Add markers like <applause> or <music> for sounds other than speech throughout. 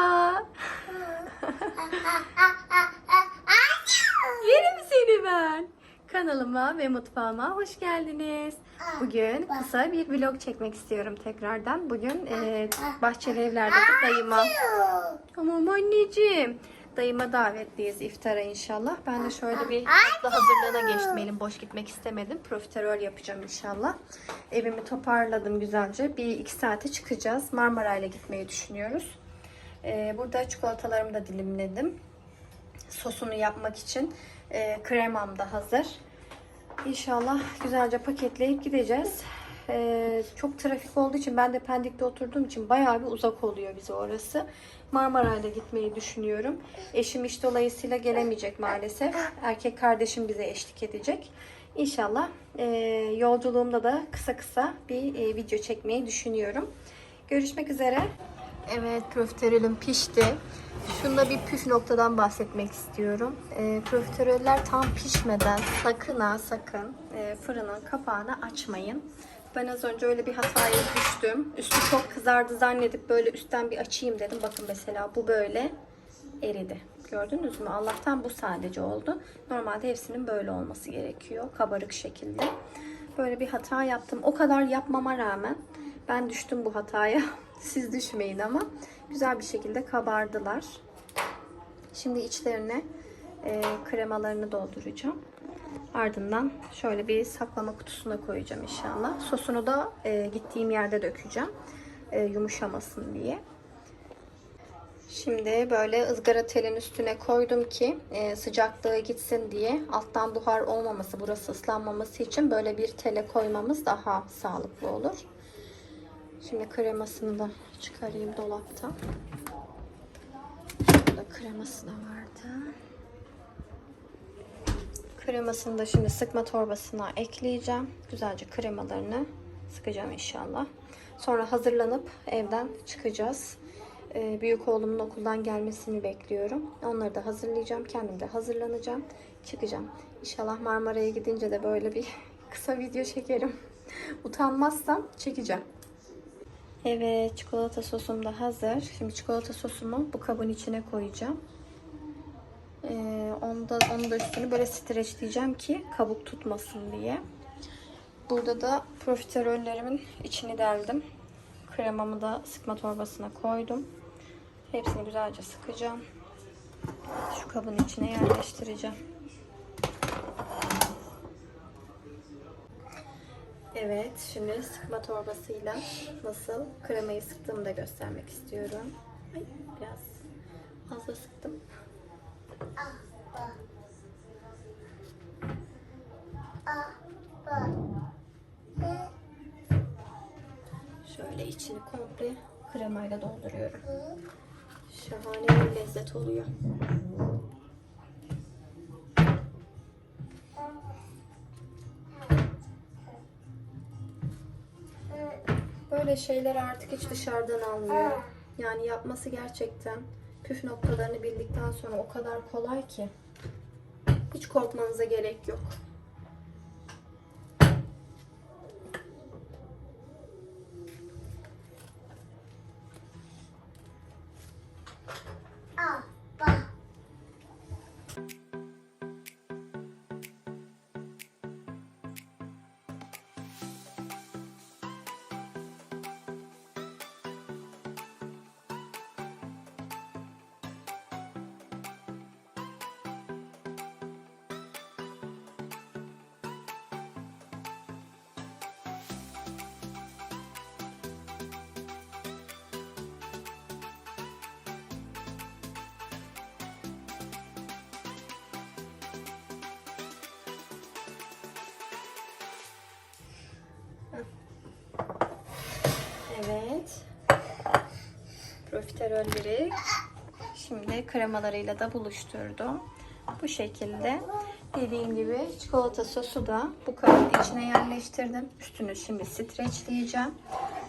Merhaba. Yerim seni ben. Kanalıma ve mutfağıma hoş geldiniz. Bugün kısa bir vlog çekmek istiyorum tekrardan. Bugün e, bahçeli evlerdeki dayıma. Tamam anneciğim. Dayıma davetliyiz iftara inşallah. Ben de şöyle bir tatlı hazırlığına geçtim. Boş gitmek istemedim. Profiterol yapacağım inşallah. Evimi toparladım güzelce. Bir iki saate çıkacağız. Marmara ile gitmeyi düşünüyoruz. Ee, burada çikolatalarımı da dilimledim. Sosunu yapmak için. Ee, kremam da hazır. İnşallah güzelce paketleyip gideceğiz. Ee, çok trafik olduğu için ben de Pendik'te oturduğum için bayağı bir uzak oluyor bize orası. Marmaray'da gitmeyi düşünüyorum. Eşim iş dolayısıyla gelemeyecek maalesef. Erkek kardeşim bize eşlik edecek. İnşallah e, yolculuğumda da kısa kısa bir e, video çekmeyi düşünüyorum. Görüşmek üzere. Evet profiterolüm pişti. Şunda bir püf noktadan bahsetmek istiyorum. E, profiteroller tam pişmeden sakın ha sakın e, fırının kapağını açmayın. Ben az önce öyle bir hataya düştüm. Üstü çok kızardı zannedip böyle üstten bir açayım dedim. Bakın mesela bu böyle eridi. Gördünüz mü? Allah'tan bu sadece oldu. Normalde hepsinin böyle olması gerekiyor. Kabarık şekilde. Böyle bir hata yaptım. O kadar yapmama rağmen ben düştüm bu hataya. <laughs> Siz düşmeyin ama güzel bir şekilde kabardılar. Şimdi içlerine e, kremalarını dolduracağım. Ardından şöyle bir saklama kutusuna koyacağım inşallah. Sosunu da e, gittiğim yerde dökeceğim. E, yumuşamasın diye. Şimdi böyle ızgara telin üstüne koydum ki e, sıcaklığı gitsin diye alttan buhar olmaması, burası ıslanmaması için böyle bir tele koymamız daha sağlıklı olur. Şimdi kremasını da çıkarayım dolapta. Burada kreması da vardı. Kremasını da şimdi sıkma torbasına ekleyeceğim. Güzelce kremalarını sıkacağım inşallah. Sonra hazırlanıp evden çıkacağız. Ee, büyük oğlumun okuldan gelmesini bekliyorum. Onları da hazırlayacağım. Kendim de hazırlanacağım. Çıkacağım. İnşallah Marmara'ya gidince de böyle bir <laughs> kısa video çekerim. Utanmazsam çekeceğim. Evet çikolata sosum da hazır. Şimdi çikolata sosumu bu kabın içine koyacağım. Ee, onu da, onu da üstünü böyle streçleyeceğim ki kabuk tutmasın diye. Burada da profiterollerimin içini deldim. Kremamı da sıkma torbasına koydum. Hepsini güzelce sıkacağım. Şu kabın içine yerleştireceğim. Evet, şimdi sıkma torbasıyla nasıl kremayı sıktığımı da göstermek istiyorum. Ay, biraz fazla sıktım. Şöyle içini komple kremayla dolduruyorum. Şahane bir lezzet oluyor. Böyle şeyler artık hiç dışarıdan almıyorum. Yani yapması gerçekten püf noktalarını bildikten sonra o kadar kolay ki. Hiç korkmanıza gerek yok. Profiterolleri şimdi kremalarıyla da buluşturdum. Bu şekilde dediğim gibi çikolata sosu da bu kabın içine yerleştirdim. Üstünü şimdi streçleyeceğim.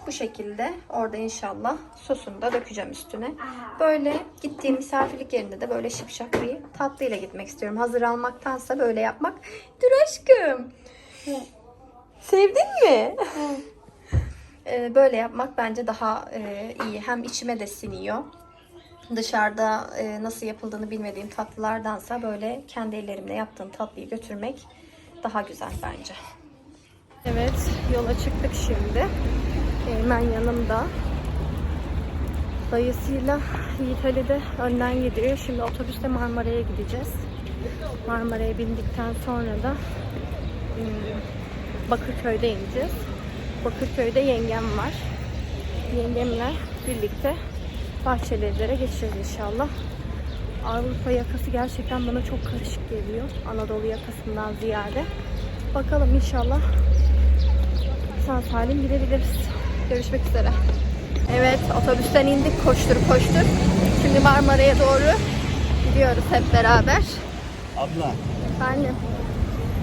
Bu şekilde orada inşallah sosunu da dökeceğim üstüne. Böyle gittiğim misafirlik yerinde de böyle şıpşak bir tatlıyla gitmek istiyorum. Hazır almaktansa böyle yapmak. Dur aşkım. Sevdin mi? Ee, böyle yapmak bence daha e, iyi. Hem içime de siniyor. dışarıda e, nasıl yapıldığını bilmediğim tatlılardansa böyle kendi ellerimle yaptığım tatlıyı götürmek daha güzel bence. Evet, yola çıktık şimdi. Hemen yanımda. Dayısıyla Yiğit Ali de önden gidiyor. Şimdi otobüste Marmara'ya gideceğiz. Marmara'ya bindikten sonra da hmm, Bakırköy'de ineceğiz. Bakırköy'de yengem var. Yengemle birlikte Bahçeli Evler'e geçeceğiz inşallah. Avrupa yakası gerçekten bana çok karışık geliyor. Anadolu yakasından ziyade. Bakalım inşallah sağ salim gidebiliriz. Görüşmek üzere. Evet otobüsten indik koştur koştur. Şimdi Marmara'ya doğru gidiyoruz hep beraber. Abla Annem.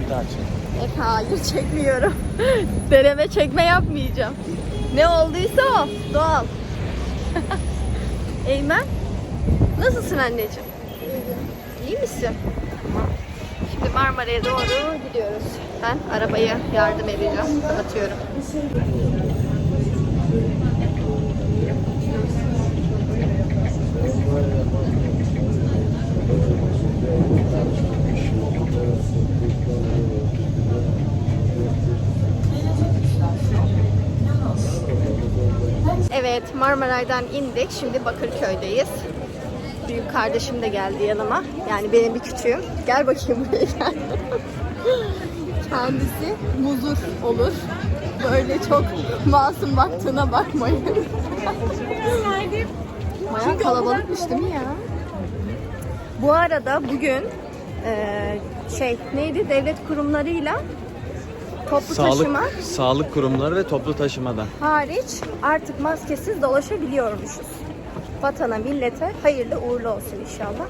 bir daha çek. E, hayır çekmiyorum. <laughs> Deneme çekme yapmayacağım. Ne olduysa o. Doğal. <laughs> Eymen. Nasılsın anneciğim? İyi misin? Tamam. Şimdi Marmara'ya doğru gidiyoruz. Ben arabaya yardım edeceğim. Kapatıyorum. Evet Marmaray'dan indik. Şimdi Bakırköy'deyiz. Büyük kardeşim de geldi yanıma. Yani benim bir küçüğüm. Gel bakayım buraya gel. <laughs> Kendisi muzur olur. Böyle çok masum baktığına bakmayın. Bayağı kalabalıkmış değil mi ya? Bu arada bugün şey neydi devlet kurumlarıyla toplu taşıma sağlık kurumları ve toplu taşımada. hariç artık maskesiz dolaşabiliyormuşuz. Vatana, millete hayırlı uğurlu olsun inşallah.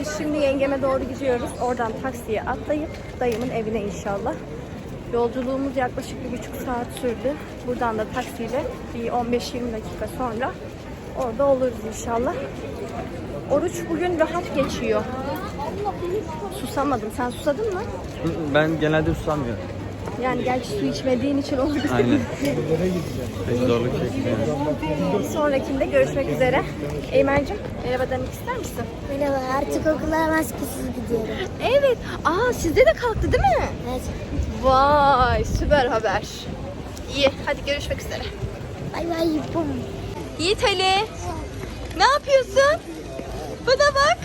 Biz şimdi yengeme doğru gidiyoruz. Oradan taksiye atlayıp dayımın evine inşallah. Yolculuğumuz yaklaşık bir buçuk saat sürdü. Buradan da taksiyle bir 15-20 dakika sonra orada oluruz inşallah. Oruç bugün rahat geçiyor. Susamadım. Sen susadın mı? Ben genelde susamıyorum. Yani gerçi su içmediğin için oldu. Aynen. <laughs> Pek zorluk çekmiyorum. Sonrakinde görüşmek üzere. Eymen'cim merhaba demek ister misin? Merhaba, artık okula maskesiz gidiyorum. Evet. Aa sizde de kalktı değil mi? Evet. Vay süper haber. İyi hadi görüşmek üzere. Bay bay. Yiğit Ali. Ne yapıyorsun? Bana bak.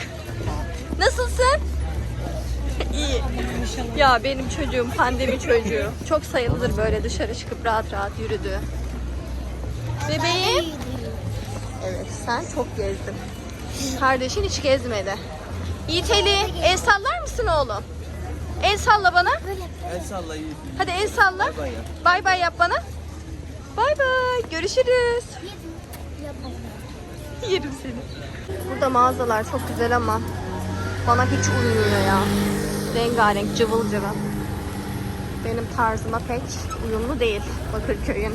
Ya benim çocuğum pandemi çocuğu. Çok sayılıdır böyle dışarı çıkıp rahat rahat yürüdü. Bebeğim. Evet sen çok gezdin. Kardeşin hiç gezmedi. Yiğit Ali el sallar mısın oğlum? El salla bana. El salla iyi. Hadi el salla. Bay bay yap. Bay bay yap bana. Bay bay. Görüşürüz. Yerim seni. Burada mağazalar çok güzel ama bana hiç uymuyor ya. Rengarenk, cıvıl cıvıl. Benim tarzıma pek uyumlu değil Bakırköy'ün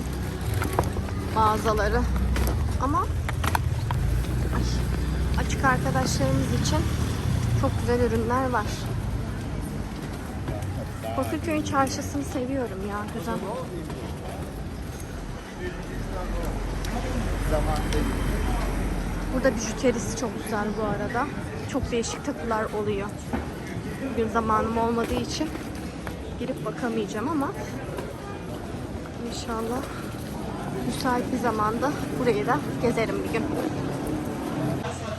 mağazaları. Ama açık arkadaşlarımız için çok güzel ürünler var. Bakırköy'ün çarşısını seviyorum ya güzel. Burada bijuterisi çok güzel bu arada. Çok değişik takılar oluyor. Bugün zamanım olmadığı için girip bakamayacağım ama inşallah müsait bir zamanda burayı da gezerim bir gün.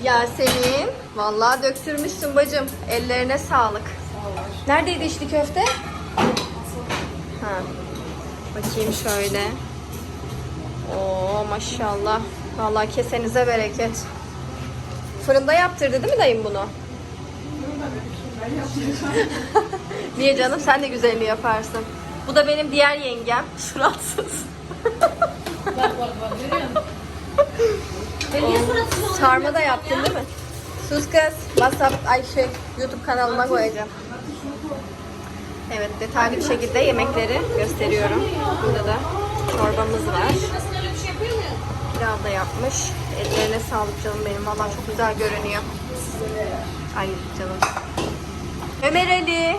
Yasemin, vallahi döksürmüşsün bacım. Ellerine sağlık. Neredeydi içli köfte? Ha. Bakayım şöyle. Oo maşallah. Vallahi kesenize bereket. Fırında yaptırdı değil mi dayım bunu? <laughs> Niye canım? Sen de güzelini yaparsın. Bu da benim diğer yengem. <laughs> Suratsız. Oo, <laughs> Sarma da yaptın değil mi? Sus kız. WhatsApp, ay şey, YouTube kanalıma koyacağım. Evet, detaylı bir şekilde yemekleri gösteriyorum. Burada da çorbamız var. Pilav da yapmış. Ellerine sağlık canım benim. Vallahi çok güzel görünüyor. Ay canım. Ömer Ali.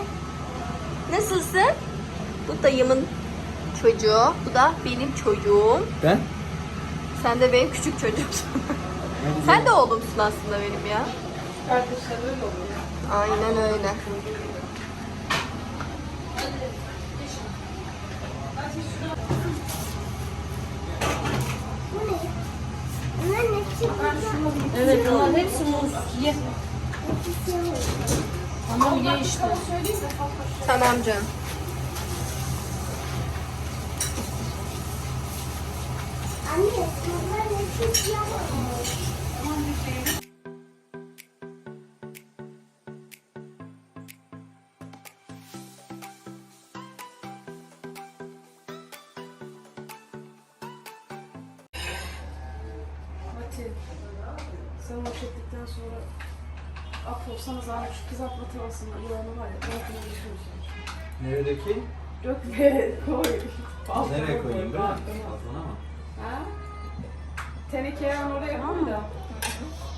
Nasılsın? Bu dayımın çocuğu. Bu da benim çocuğum. Ben? Sen de benim küçük çocuğumsun. Sen de oğlumsun aslında benim ya. Kardeşler öyle oluyor. Aynen öyle. Evet onlar hepsi muz. Ye. Tamam ye işte. Tamam canım. Anne. Sen maç ettikten sonra Sana zahmet şu kızartma tavasının yağını var ya. Altına geçiyorsun. Neredeki? Dökme koy. Balkona Nereye koy, koyayım? Böyle mi? balkona. Balkona mı? Ha? Tenekeyi oraya koy da.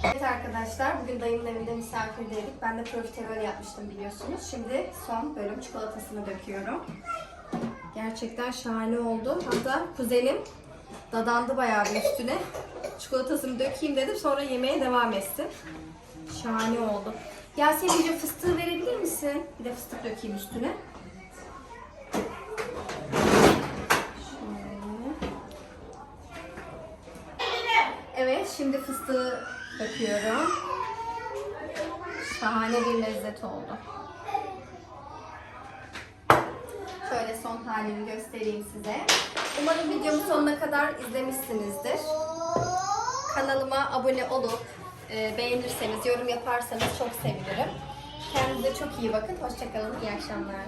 Evet arkadaşlar bugün dayımın evinde misafirdeydik. Ben de profiterol yapmıştım biliyorsunuz. Şimdi son bölüm çikolatasını döküyorum. Gerçekten şahane oldu. Hatta kuzenim dadandı bayağı bir üstüne. Çikolatasını dökeyim dedim sonra yemeğe devam etsin. Şahane oldu. Yasemin'ciğim fıstığı verebilir misin? Bir de fıstık dökeyim üstüne. Evet şimdi fıstığı döküyorum. Şahane bir lezzet oldu. Şöyle son halini göstereyim size. Umarım videomu sonuna kadar izlemişsinizdir. Kanalıma abone olup e, beğenirseniz, yorum yaparsanız çok sevinirim. Kendinize çok iyi bakın. Hoşçakalın. İyi akşamlar.